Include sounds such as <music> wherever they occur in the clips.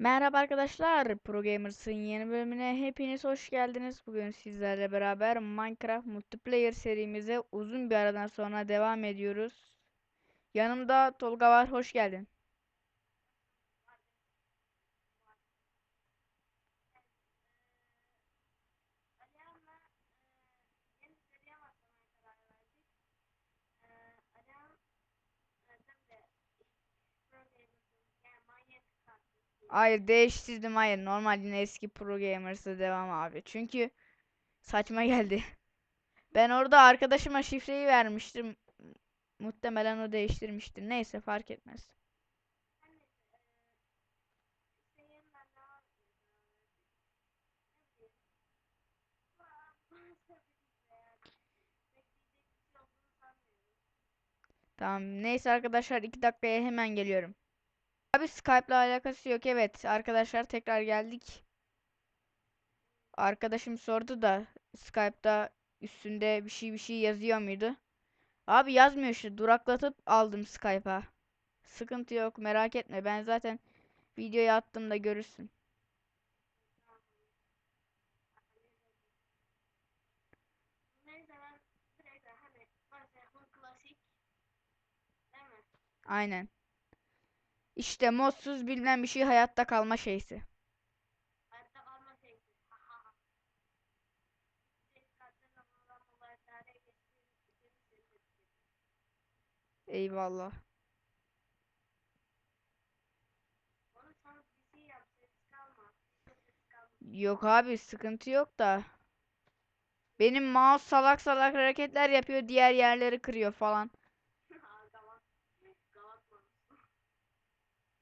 Merhaba arkadaşlar, Pro Gamers'ın yeni bölümüne hepiniz hoş geldiniz. Bugün sizlerle beraber Minecraft Multiplayer serimize uzun bir aradan sonra devam ediyoruz. Yanımda Tolga var, hoş geldin. Hayır değiştirdim, hayır normal yine eski Pro Gamers'a devam abi. Çünkü saçma geldi. <laughs> Ben orada arkadaşıma şifreyi vermiştim. Muhtemelen o değiştirmiştir. Neyse fark etmez. Tamam. Neyse arkadaşlar 2 dakikaya hemen geliyorum. Abi Skype'la alakası yok. Evet arkadaşlar tekrar geldik. Arkadaşım sordu da Skype'da üstünde bir şey bir şey yazıyor muydu? Abi yazmıyor işte. Duraklatıp aldım Skype'a. Sıkıntı yok merak etme. Ben zaten videoyu attığımda görürsün. Aynen. İşte modsuz bilmem bir şey hayatta kalma şeysi. Eyvallah. Yok abi sıkıntı yok da. Benim mouse salak salak hareketler yapıyor, diğer yerleri kırıyor falan.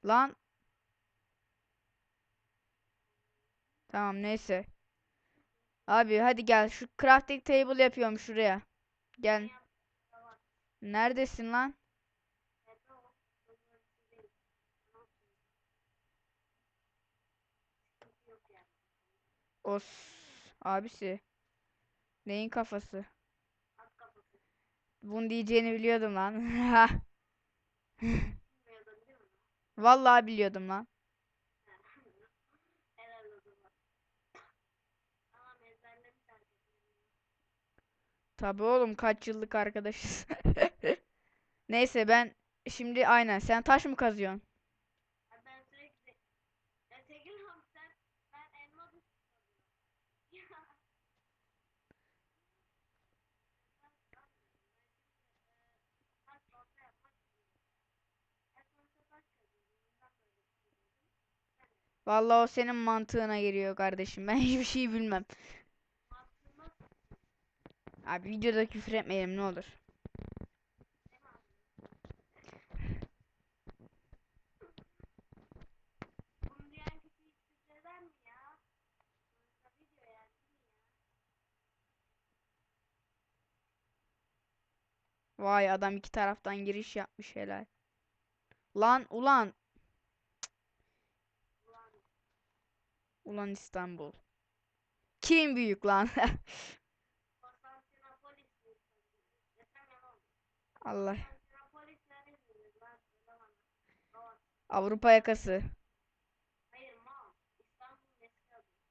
Lan. Tamam neyse. Abi hadi gel şu crafting table yapıyorum şuraya. Gel. Neredesin lan? Os abisi. Neyin kafası? Bunu diyeceğini biliyordum lan. <laughs> Vallahi biliyordum lan. Tabii oğlum kaç yıllık arkadaşız. <laughs> Neyse ben şimdi aynen sen taş mı kazıyorsun? Vallahi o senin mantığına giriyor kardeşim. Ben <laughs> hiçbir şey bilmem. Abi videoda küfür etmeyelim ne olur. Vay adam iki taraftan giriş yapmış helal. Lan ulan. Ulan İstanbul. Kim büyük lan? <laughs> Allah. Avrupa yakası.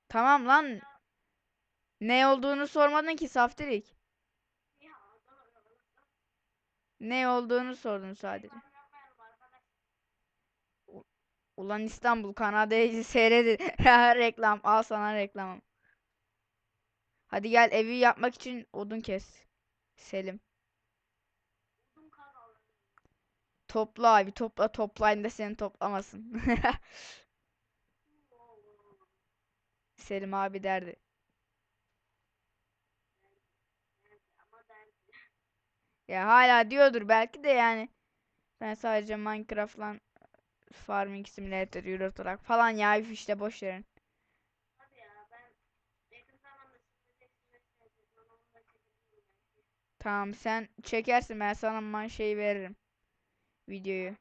Tamam lan. Ne olduğunu sormadın ki saftirik. Ne olduğunu sordun sadece. Ulan İstanbul Kanada'yı <laughs> seyredin. <laughs> Reklam al sana reklamım. Hadi gel evi yapmak için odun kes. Selim. Topla abi topla toplayın da seni toplamasın. <laughs> Selim abi derdi. Ya hala diyordur belki de yani. Ben sadece Minecraft'la Farming Simulator Euro Truck falan ya işte boş verin. Tamam sen çekersin ben sana man şeyi veririm. Videoyu.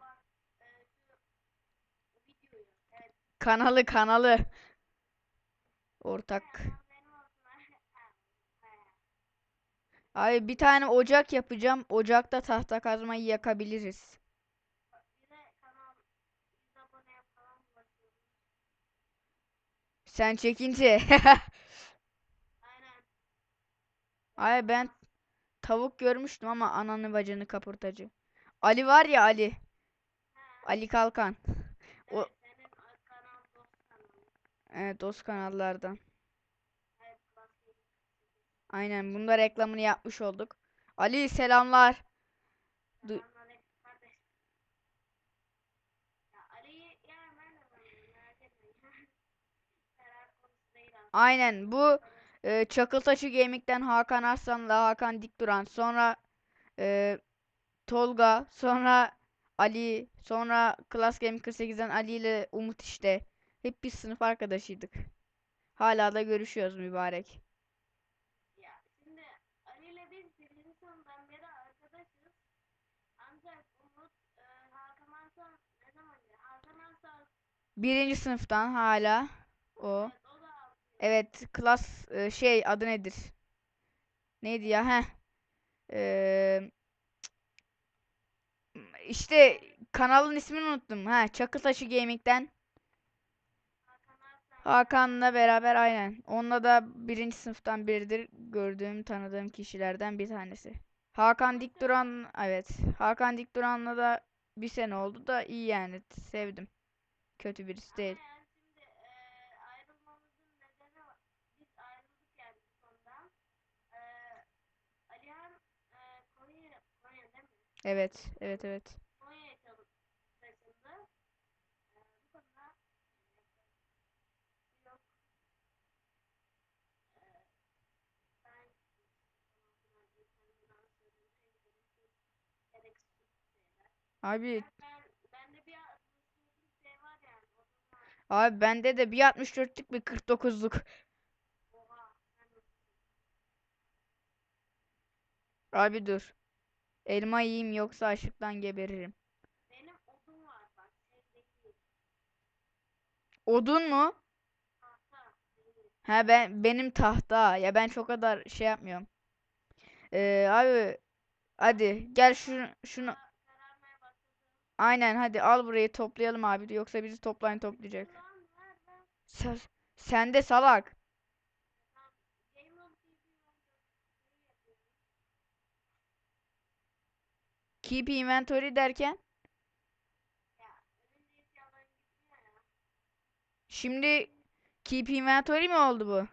Kanalı kanalı. Ortak. <laughs> Abi bir tane ocak yapacağım. Ocakta tahta kazmayı yakabiliriz. Sen çekince. Ay ben tavuk görmüştüm ama ananı bacını kapırtacı. Ali var ya Ali. Ali Kalkan. O Evet dost kanallardan. Aynen bunda reklamını yapmış olduk. Ali selamlar. Du- Aynen bu e, Çakıltaşı Gaming'den Hakan Arslan'la Hakan Dikduran sonra e, Tolga sonra Ali sonra Class Game 48'den Ali ile Umut işte hep biz sınıf arkadaşıydık. Hala da görüşüyoruz mübarek. Şimdi Ali ile biz birinci sınıftan beri arkadaşız. Ancak Umut e, Hakan Arslan ne zaman ya? Hakan Arslan Birinci sınıftan hala o. evet. Evet klas e, şey adı nedir? Neydi ya? Heh. Eee, işte kanalın ismini unuttum. Ha, Çakıltaşı Gaming'den Hakan'la beraber aynen. Onunla da birinci sınıftan biridir. Gördüğüm, tanıdığım kişilerden bir tanesi. Hakan Dikduran, evet. Hakan Dikduran'la da bir sene oldu da iyi yani. Sevdim. Kötü birisi değil. yani şimdi e, ayrılmamızın nedeni var. Biz ayrıldık yani sonradan. E, Alihan e, Konya, Konya değil mi? Evet, evet, evet. Konya'ya çalıp taşındı. E, bu konuda yok. E, ben gereksiz şeyler. Abi, Ben, bende bir atmışlık şey var yani. O zaman abi bende de bir 64'lük bir 49'luk. oha. Ben de Abi dur. Elma yiyeyim yoksa açlıktan geberirim. Benim odun var bak. Odun mu? Tahta. Ha ben benim tahta. Ya ben çok kadar şey yapmıyorum. Ee, abi hadi gel şunu şunu aynen hadi al burayı toplayalım abi yoksa bizi toplayın toplayacak. Sen, sen de salak. Game of TV yapıyorum. Keep inventory derken şimdi keep inventory mi oldu bu?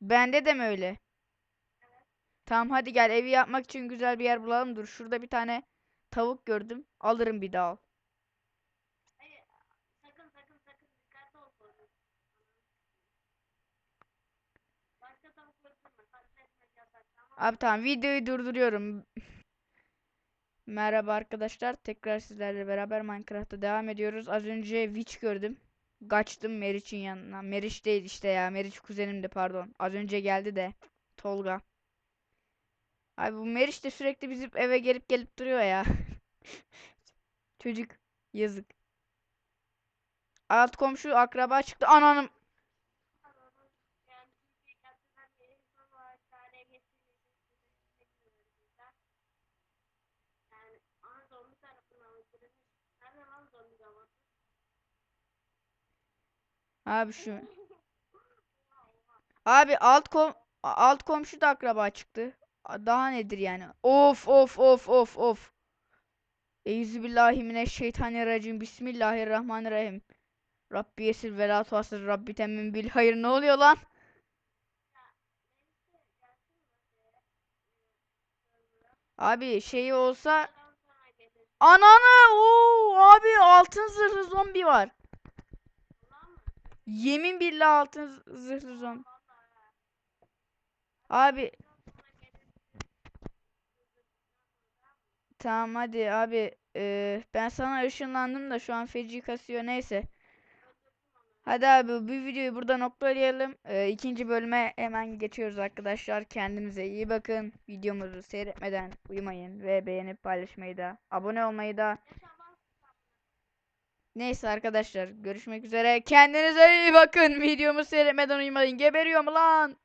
Bende de mi öyle? Tamam hadi gel evi yapmak için güzel bir yer bulalım. Dur şurada bir tane tavuk gördüm. Alırım bir daha. Mı? Abi tamam videoyu durduruyorum. Merhaba arkadaşlar. Tekrar sizlerle beraber Minecraft'ta devam ediyoruz. Az önce Witch gördüm. Kaçtım Meriç'in yanına. Meriç değil işte ya. Meriç kuzenimdi pardon. Az önce geldi de. Tolga. Abi bu Meriç de sürekli bizim eve gelip gelip duruyor ya. <laughs> Çocuk. Yazık. Alt komşu akraba çıktı. Ananım. Yani Türkiye gerçekten bir insan olarak tarihe geçtiğimiz Yani ana zombi tarafından öldürülmüş. Nerede lan zombi zaman? Abi şu. <laughs> Abi alt kom alt komşu da akraba çıktı. Daha nedir yani? Of of of of of. Euzubillahimineşşeytanirracim. Bismillahirrahmanirrahim. Rabbi yesir ve la tuasir Rabbi temmin bil hayır. Ne oluyor lan? Abi şeyi olsa ananı oo abi altın zırhlı zombi var. Yemin billah altın zırhlı zombi. Abi tamam hadi abi Ee, ben sana ışınlandım da şu an feci kasıyor neyse. Hadi abi bu videoyu burada noktalayalım. Ee, ikinci bölüme hemen geçiyoruz arkadaşlar. Kendinize iyi bakın. Videomuzu seyretmeden uyumayın ve beğenip paylaşmayı da abone olmayı da Neyse arkadaşlar görüşmek üzere. Kendinize iyi bakın. Videomu seyretmeden uyumayın. Geberiyorum lan.